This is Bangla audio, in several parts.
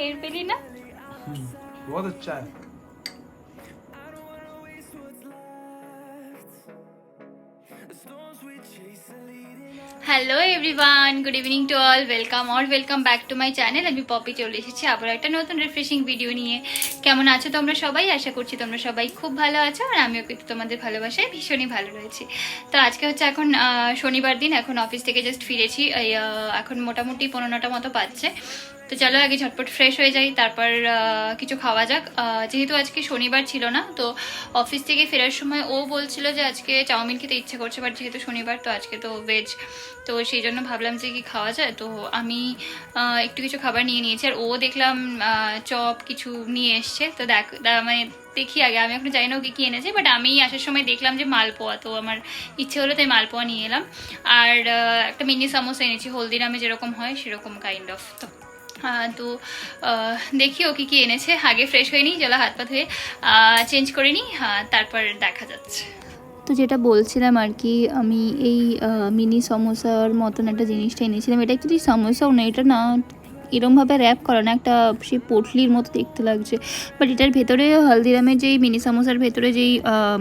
টের পেলি না हम्म, बहुत अच्छा है hello everyone good evening to all welcome or welcome back to my channel আমি পপি চলে এসেছি আবার একটা নতুন রিফ্রেশিং ভিডিও নিয়ে কেমন আছো তোমরা সবাই আশা করছি তোমরা সবাই খুব ভালো আছো আর আমিও কিন্তু তোমাদের ভালোবাসায় ভীষণই ভালো রয়েছি তো আজকে হচ্ছে এখন আহ, শনিবার দিন এখন অফিস থেকে জাস্ট ফিরেছি এই, আহ, এখন মোটামুটি পনেরোটা মতো পাচ্ছে তো চলো আগে ঝটপট ফ্রেশ হয়ে যাই, তারপর কিছু খাওয়া যাক। যেহেতু আজকে শনিবার ছিল না, তো অফিস থেকে ফেরার সময় ও বলছিল যে আজকে চাউমিন খেতে ইচ্ছে করছে বাট যেহেতু শনিবার, তো আজকে তো ভেজ তো সেই জন্য ভাবলাম যে কি খাওয়া যায়। তো আমি একটু কিছু খাবার নিয়ে নিয়েছি, আর ও দেখলাম চপ কিছু নিয়ে এসছে। তো দেখ মানে দেখি আগে, আমি এখন জানি না ও কি এনেছে বাট আমি আসার সময় দেখলাম যে মালপোয়া, তো আমার ইচ্ছে হলো তাই মালপোয়া নিয়ে এলাম। আর একটা মিনি সামোসা এনেছি, হলদিরামে যেরকম হয়, সেরকম কাইন্ড অফ তো তো দেখি ও কি কি এনেছে। আগে ফ্রেশ হয়ে নিই চলো হাত পা ধুয়ে চেঞ্জ করে নিই আহ, তারপর দেখা যাচ্ছে। তো যেটা বলছিলাম আর কি আমি এই মিনি সমোসার মতন একটা জিনিসটা এনেছিলাম। এটা অ্যাকচুয়ালি সমোসাও না এটা না এরমভাবে র্যাপ করা না, একটা সেই পোটলির মতো দেখতে লাগছে। বাট এটার ভেতরে হলদিরামের যেই মিনি সমোসার ভেতরে যেই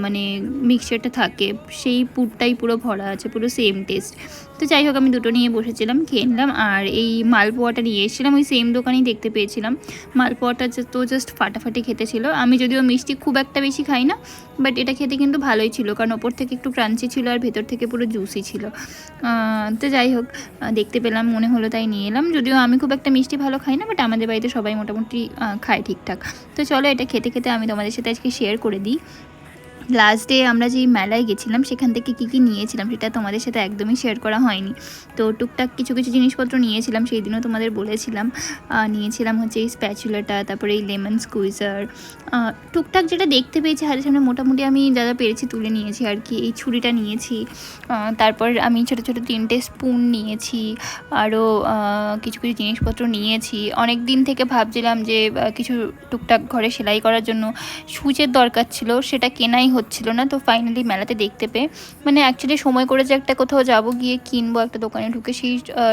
মানে মিক্সচারটা থাকে, সেই পুরটাই পুরো ভরা আছে, পুরো সেম টেস্ট তো যাই হোক, আমি দুটো নিয়ে বসেছিলাম, খেয়ে নিলাম, আর এই মালপোয়াটা নিয়ে এসেছিলাম, ওই সেম দোকানেই দেখতে পেয়েছিলাম। মালপোয়াটা তো জাস্ট ফাটাফাটি খেতে ছিল। আমি যদিও মিষ্টি খুব একটা বেশি খাই না বাট এটা খেতে কিন্তু ভালোই ছিল, কারণ ওপর থেকে একটু ক্রাঞ্চি ছিল আর ভেতর থেকে পুরো জুসি ছিল। তো যাই হোক দেখতে পেলাম, মনে হলো তাই নিয়ে এলাম। যদিও আমি খুব একটা মিষ্টি ভালো খাই না, বাট আমাদের বাড়িতে সবাই মোটামুটি খায় ঠিকঠাক। তো চলো এটা খেতে খেতে আমি তোমাদের সাথে আজকে শেয়ার করে দিই। লাস্ট ডে আমরা যেই মেলায় গেছিলাম, সেখান থেকে কী কী নিয়েছিলাম সেটা তোমাদের সাথে একদমই শেয়ার করা হয়নি। তো টুকটাক কিছু কিছু জিনিসপত্র নিয়েছিলাম, সেই দিনও তোমাদের বলেছিলাম। নিয়েছিলাম হচ্ছে এই স্প্যাচুলাটা তারপরে এই লেমন স্কুইজার টুকটাক যেটা দেখতে পেয়েছি, হাতের সামনে মোটামুটি আমি যা যা পেরেছি তুলে নিয়েছি আর কি। এই ছুরিটা নিয়েছি তারপর আমি ছোটো ছোটো তিনটে স্পুন নিয়েছি আরও কিছু কিছু জিনিসপত্র নিয়েছি। অনেক দিন থেকে ভাবছিলাম যে কিছু টুকটাক ঘরে সেলাই করার জন্য সুচের দরকার ছিল, সেটা কেনাই হচ্ছিল না, তো ফাইনালি মেলাতে দেখতে পেয়ে মানে অ্যাকচুয়ালি সময় করে যে একটা কোথাও যাব গিয়ে কিনবো একটা দোকানে ঢুকে সেই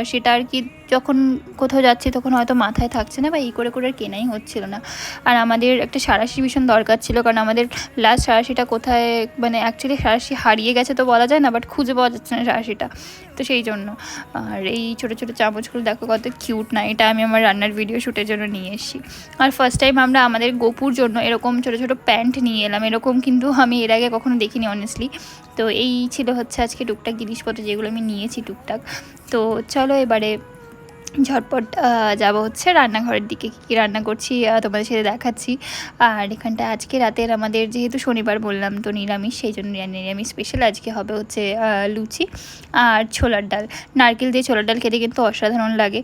সেটা আর কি যখন কোথাও যাচ্ছি তখন হয়তো মাথায় থাকছে না বা এই করে করে আর কেনাই হচ্ছিল না। আর আমাদের একটা সারাশি ভীষণ দরকার ছিল, কারণ আমাদের লাস্ট সারাশিটা কোথায় মানে অ্যাকচুয়ালি সারাশি হারিয়ে গেছে তো বলা যায় না বাট খুঁজে পাওয়া যাচ্ছে না সারাশিটা, তো সেই জন্য। আর এই ছোটো ছোটো চামচগুলো দেখো কত কিউট না, এটা আমি আমার রান্নার ভিডিও শ্যুটের জন্য নিয়ে এসেছি। আর ফার্স্ট টাইম আমরা আমাদের গোপুর জন্য এরকম ছোটো ছোটো প্যান্ট নিয়ে এলাম, এরকম কিন্তু আমি এর আগে কখনো দেখিনি অনেস্টলি তো এই ছিল হচ্ছে আজকে টুকটাক জিনিসপত্র যেগুলো আমি নিয়েছি টুকটাক। তো চলো এবারে ঝটপট যাব হচ্ছে রান্নাঘরের দিকে, কী কী রান্না করছি তোমাদের সাথে দেখাচ্ছি। আর এখানটা আজকে রাতের আমাদের, যেহেতু শনিবার বললাম তো নিরামিষ, সেই জন্য নিরামিষ স্পেশাল আজকে হবে হচ্ছে লুচি আর ছোলার ডাল। নারকেল দিয়ে ছোলার ডাল খেতে কিন্তু অসাধারণ লাগে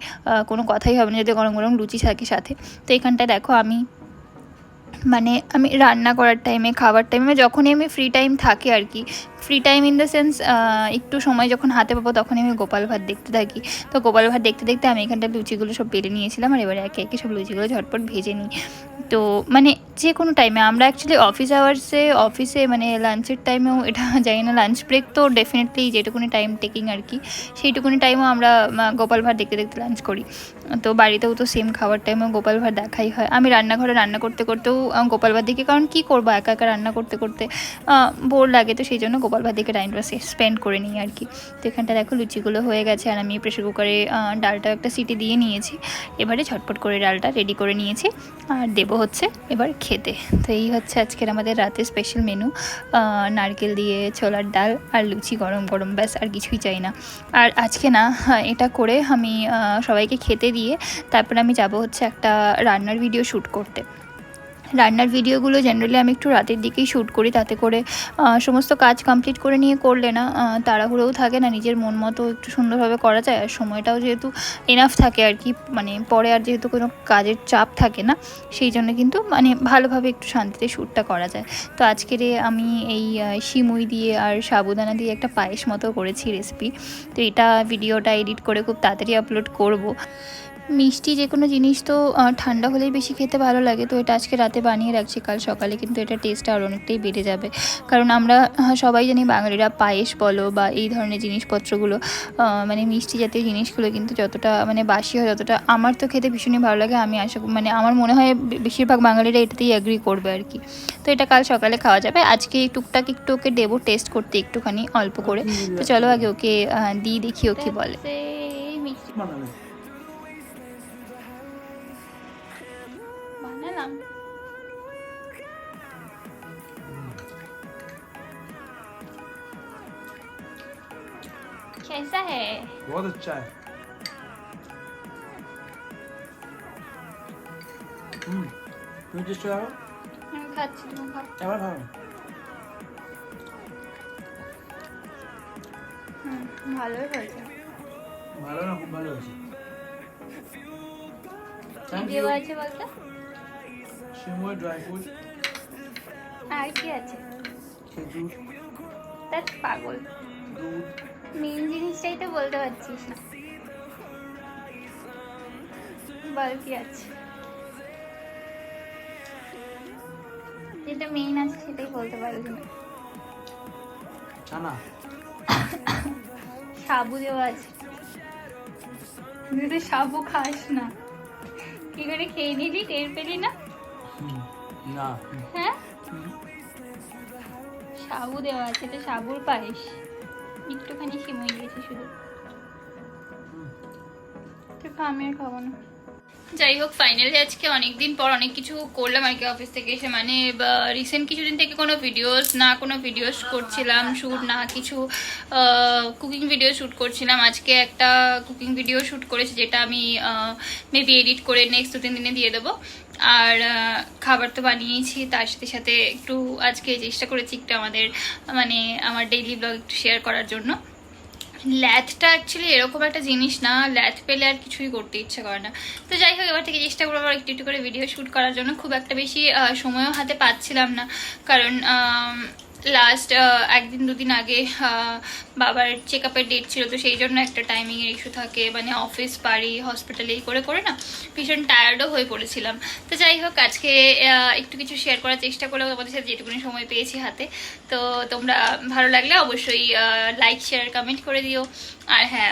কোনো কথাই হবে না যদি গরম গরম লুচি থাকে সাথে। তো এখানটা দেখো আমি মানে আমি রান্না করার টাইমে খাবার টাইমে যখনই আমি ফ্রি টাইম থাকে আর কি free time in the sense একটু সময় যখন হাতে পাবো তখনই আমি গোপাল ভাত দেখতে থাকি। তো গোপাল ভাত দেখতে দেখতে আমি এখানটা লুচিগুলো সব বেলে নিয়েছিলাম আর এবারে একে একে সব লুচিগুলো ঝটপট ভেজে নিই। তো মানে যে কোনো টাইমে আমরা অ্যাকচুয়ালি অফিস আওয়ার্সে অফিসে মানে লাঞ্চের টাইমেও এটা জানি না লাঞ্চ ব্রেক তো ডেফিনেটলি যেটুকুনি টাইম টেকিং আর কি, সেইটুকুনি টাইমও আমরা গোপাল ভাত দেখতে দেখতে লাঞ্চ করি। তো বাড়িতেও তো সেম খাবার টাইমেও গোপাল ভাত দেখাই হয়। আমি রান্নাঘরে রান্না করতে করতেও গোপাল ভাত দেখি, কারণ কী করব, একা একা রান্না করতে করতে বোর লাগে, তো সেই জন্য গোপাল ভাত দেখে টাইমটা স্পেন্ড করে নিই আর কি। তো এখানটা দেখো লুচিগুলো হয়ে গেছে আর আমি প্রেশার কুকারে ডালটা একটা সিটি দিয়ে নিয়েছি। এবারে ঝটপট করে ডালটা রেডি করে নিয়েছি আর দেবো হচ্ছে এবার খেতে। তো এই হচ্ছে আজকের আমাদের রাতের স্পেশাল মেনু নারকেল দিয়ে ছোলার ডাল আর লুচি গরম গরম ব্যাস আর কিছুই চাই না। আর আজকে না হ্যাঁ, এটা করে আমি সবাইকে খেতে দিয়ে তারপরে আমি যাব হচ্ছে একটা রান্নার ভিডিও শ্যুট করতে। রান্নার ভিডিওগুলো জেনারেলি আমি একটু রাতের দিকেই শ্যুট করি, তাতে করে সমস্ত কাজ কমপ্লিট করে নিয়ে করলে না তাড়াহুড়োও থাকে না, নিজের মন মতো একটু সুন্দরভাবে করা যায়। আর সময়টাও যেহেতু এনাফ থাকে আর কি মানে পরে আর যেহেতু কোনো কাজের চাপ থাকে না, সেই জন্য কিন্তু মানে ভালোভাবে একটু শান্তিতে শ্যুটটা করা যায়। তো আজকের আমি এই সিমুই দিয়ে আর সাবুদানা দিয়ে একটা পায়েস মতো করেছি রেসিপি তো এটা ভিডিওটা এডিট করে খুব তাড়াতাড়ি আপলোড করব। মিষ্টি যে কোনো জিনিস তো ঠান্ডা হলেই বেশি খেতে ভালো লাগে। তো এটা আজকে রাতে বানিয়ে রাখছি কাল সকালে। কিন্তু এটা টেস্টটা আর অনেকটাই বেড়ে যাবে। কারণ আমরা সবাই জানি বাঙালিরা পায়েস বলো বা এই ধরনের জিনিসপত্রগুলো মানে মিষ্টি জাতীয় জিনিসগুলো কিন্তু যতটা মানে বাসি হয় যতটা আমার তো খেতে ভীষণই ভালো লাগে। আমি আশা মানে আমার মনে হয় বে- বেশিরভাগ বাঙালিরা এটাতেই অ্যাগ্রি করবে আর কি। তো এটা কাল সকালে খাওয়া যাবে। আজকে টুকটাক একটু ওকে দেবো টেস্ট করতে একটুখানি অল্প করে। তো চলো আগে ওকে দিই দিয়ে দেখি ও কি বলে। कैसा है बहुत अच्छा है হুম তুমি টেস্ট করো আমি খাচ্ছি তুমি খাও আবার ভালো হুম ভালোই হয়েছে ভালো না খুব ভালো হয়েছে কি থ্যাংক ইউ দেওয়া আছে বলতো সিমই ড্রাই ফ্রুট আর কি আছে খেজুর তার পাগল দুধ মেন জিনিসটাই তো বলতে পারছিস না। বল কি আছে? যেটা মেইন আছে সেটাই বলতে পারবি। না সাবু দেওয়া আছে। তুই তো সাবু খাস না। কি করে খেয়ে নিলি টের পেলি না? না। হ্যাঁ? সাবু দেওয়া আছে এটা সাবুর পায়েস। একটুখানি সিমই দিয়েছি শুধু। যাই হোক ফাইনালি আজকে অনেক দিন পর অনেক কিছু করলাম আর কি অফিস থেকে এসে। মানে রিসেন্ট কিছুদিন থেকে কোনো ভিডিওস না কোনো ভিডিওস করছিলাম শ্যুট না কিছু কুকিং ভিডিও শ্যুট করছিলাম। আজকে একটা কুকিং ভিডিও শ্যুট করেছি, যেটা আমি মেবি এডিট করে নেক্সট দু তিন দিনে দিয়ে দেবো। আর খাবার তো বানিয়েছি, তার সাথে সাথে একটু আজকে চেষ্টা করেছি, একটু আমাদের মানে আমার ডেইলি ব্লগ একটু শেয়ার করার জন্য। ল্যাথটা অ্যাকচুয়ালি এরকম একটা জিনিস না, ল্যাথ পেলে আর কিছুই করতে ইচ্ছে করে না। তো যাই হোক, এবার থেকে চেষ্টা করব, আবার একটু একটু করে ভিডিও শ্যুট করার জন্য। খুব একটা বেশি সময়ও হাতে পাচ্ছিলাম না। কারণ লাস্ট একদিন দুদিন আগে বাবার চেক আপের ডেট ছিল, তো সেই জন্য একটা টাইমিংয়ের ইস্যু থাকে মানে অফিস বাড়ি হসপিটালে এই করে করে না, ভীষণ টায়ার্ডও হয়ে পড়েছিলাম। তো যাই হোক, আজকে একটু কিছু শেয়ার করার চেষ্টা করলেও তোমাদের সাথে, যেটুকুনি সময় পেয়েছি হাতে। তো তোমরা ভালো লাগলে অবশ্যই লাইক শেয়ার কমেন্ট করে দিও। আর হ্যাঁ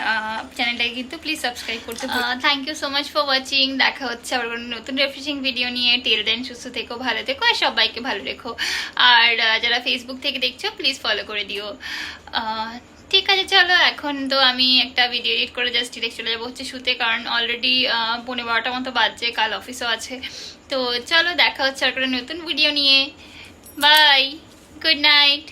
চ্যানেলটাকে কিন্তু প্লিজ সাবস্ক্রাইব করতে thank you so much for watching দেখা হচ্ছে আবার কোনো নতুন রিফ্রেশিং ভিডিও নিয়ে। টেল দেন সুস্থ থেকো, ভালো থেকো, আর সবাইকে ভালো রেখো। আর যারা ফেসবুক থেকে দেখছ প্লিজ ফলো করে দিও। ঠিক আছে, চলো, এখন তো আমি একটা ভিডিও এডিট করে জাস্ট ডিরেক্ট চলে যাব হচ্ছে শুতে, কারণ অলরেডি পনেরো বারোটার মতো বাজছে, কাল অফিসও আছে। তো চলো, দেখা হচ্ছে আর কোনো নতুন ভিডিও নিয়ে। Bye good night